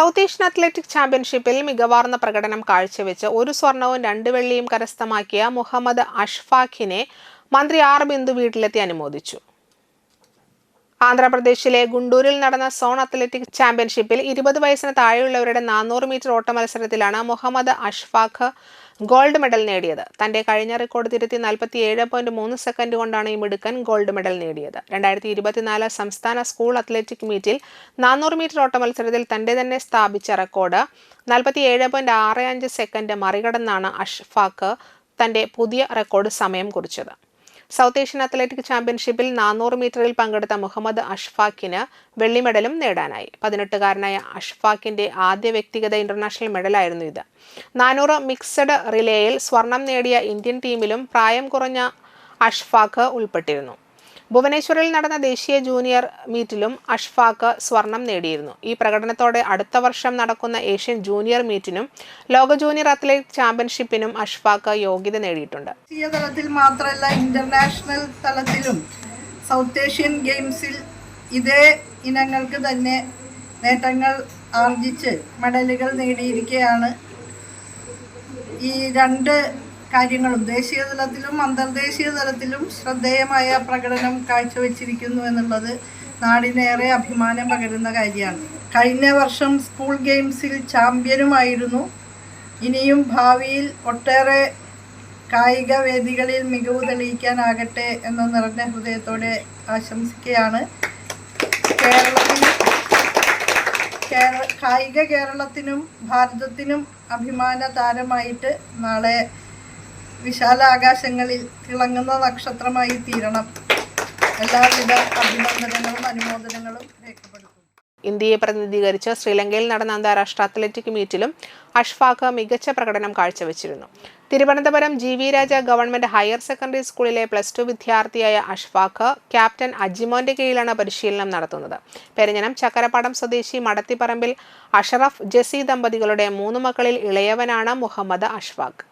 South Asian athletic ചാമ്പ്യൻഷിപ്പിൽ മികവാർന്ന പ്രകടനം കാഴ്ചവെച്ച് ഒരു സ്വർണവും രണ്ട് വെള്ളിയും കരസ്ഥമാക്കിയ മുഹമ്മദ് അഷ്ഫാഖിനെ മന്ത്രി ആർ ബിന്ദു വീട്ടിലെത്തി അനുമോദിച്ചു. ആന്ധ്രാപ്രദേശിലെ ഗുണ്ടൂരിൽ നടന്ന സോൺ അത്ലറ്റിക് ചാമ്പ്യൻഷിപ്പിൽ ഇരുപത് വയസ്സിന് താഴെയുള്ളവരുടെ നാനൂറ് മീറ്റർ ഓട്ട മത്സരത്തിലാണ് മുഹമ്മദ് അഷ്ഫാഖ് ഗോൾഡ് മെഡൽ നേടിയത്. തന്റെ കഴിഞ്ഞ റെക്കോർഡ് തിരുത്തി നാൽപ്പത്തി ഏഴ് പോയിന്റ് മൂന്ന് സെക്കൻഡ് കൊണ്ടാണ് ഈ മിടുക്കൻ ഗോൾഡ് മെഡൽ നേടിയത്. രണ്ടായിരത്തി ഇരുപത്തിനാല് സംസ്ഥാന സ്കൂൾ അത്ലറ്റിക് മീറ്റിൽ നാനൂറ് മീറ്റർ ഓട്ട മത്സരത്തിൽ തന്റെ തന്നെ സ്ഥാപിച്ച റെക്കോർഡ് നാൽപ്പത്തി ഏഴ് പോയിന്റ് ആറ് അഞ്ച് സെക്കൻഡ് മറികടന്നാണ് അഷ്ഫാഖ് തന്റെ പുതിയ റെക്കോർഡ് സമയം കുറിച്ചത്. സൗത്ത് ഏഷ്യൻ അത്ലറ്റിക് ചാമ്പ്യൻഷിപ്പിൽ നാനൂറ് മീറ്ററിൽ പങ്കെടുത്ത മുഹമ്മദ് അഷ്ഫാഖിന് വെള്ളി മെഡലും നേടാനായി. പതിനെട്ടുകാരനായ അഷ്ഫാഖിന്റെ ആദ്യ വ്യക്തിഗത ഇന്റർനാഷണൽ മെഡലായിരുന്നു ഇത്. നാനൂറ് മിക്സഡ് റിലേയിൽ സ്വർണം നേടിയ ഇന്ത്യൻ ടീമിലും പ്രായം കുറഞ്ഞ അഷ്ഫാഖ് ഉൾപ്പെട്ടിരുന്നു. ഭുവനേശ്വറിൽ നടന്ന ദേശീയ ജൂനിയർ മീറ്റിലും അഷ്ഫാഖ് സ്വർണം നേടിയിരുന്നു. ഈ പ്രകടനത്തോടെ അടുത്ത വർഷം നടക്കുന്ന ഏഷ്യൻ ജൂനിയർ മീറ്റിനും ലോക ജൂനിയർ അത്ലറ്റിക് ചാമ്പ്യൻഷിപ്പിനും അഷ്ഫാഖ് യോഗ്യത നേടിയിട്ടുണ്ട്. ദേശീയ തലത്തിൽ മാത്രമല്ല ഇന്റർനാഷണൽ തലത്തിലും സൗത്ത് ഏഷ്യൻ ഗെയിംസിൽ ഇതേ ഇനങ്ങൾക്ക് തന്നെ നേട്ടങ്ങൾ ആർജിച്ച് മെഡലുകൾ നേടിയിരിക്കുകയാണ്. ഈ രണ്ട് കാര്യങ്ങളും ദേശീയ തലത്തിലും അന്തർദേശീയ തലത്തിലും ശ്രദ്ധേയമായ പ്രകടനം കാഴ്ചവെച്ചിരിക്കുന്നു എന്നുള്ളത് നാടിനേറെ അഭിമാനം പകരുന്ന കാര്യമാണ്. കഴിഞ്ഞ വർഷം സ്കൂൾ ഗെയിംസിൽ ചാമ്പ്യനുമായിരുന്നു. ഇനിയും ഭാവിയിൽ ഒട്ടേറെ കായിക വേദികളിൽ മികവ് തെളിയിക്കാനാകട്ടെ എന്ന നിറഞ്ഞ ഹൃദയത്തോടെ ആശംസിക്കുകയാണ്. കേരളത്തിൽ കേര കായിക കേരളത്തിനും ഭാരതത്തിനും അഭിമാന താരമായിട്ട് നാളെ വിശാല ആകാശങ്ങളിൽ തിളങ്ങുന്ന നക്ഷത്രമായി തീരണം. എല്ലാവിധ അഭിനന്ദനങ്ങളും അനുമോദനങ്ങളും രേഖപ്പെടുത്തുന്നു. ഇന്ത്യയെ പ്രതിനിധീകരിച്ച് ശ്രീലങ്കയിൽ നടന്ന അന്താരാഷ്ട്ര അത്ലറ്റിക് മീറ്റിലും അഷ്ഫാഖ് മികച്ച പ്രകടനം കാഴ്ചവെച്ചിരുന്നു. Thiruvananthapuram G V Raja government higher secondary സ്കൂളിലെ പ്ലസ് ടു വിദ്യാർത്ഥിയായ അഷ്ഫാഖ് ക്യാപ്റ്റൻ അജിമോന്റെ കീഴിലാണ് പരിശീലനം നടത്തുന്നത്. പെരിഞ്ഞനം ചക്കരപ്പാടം സ്വദേശി മടത്തിപ്പറമ്പിൽ അഷറഫ് ജസി ദമ്പതികളുടെ മൂന്ന് മക്കളിൽ ഇളയവനാണ് മുഹമ്മദ് അഷ്ഫാഖ്.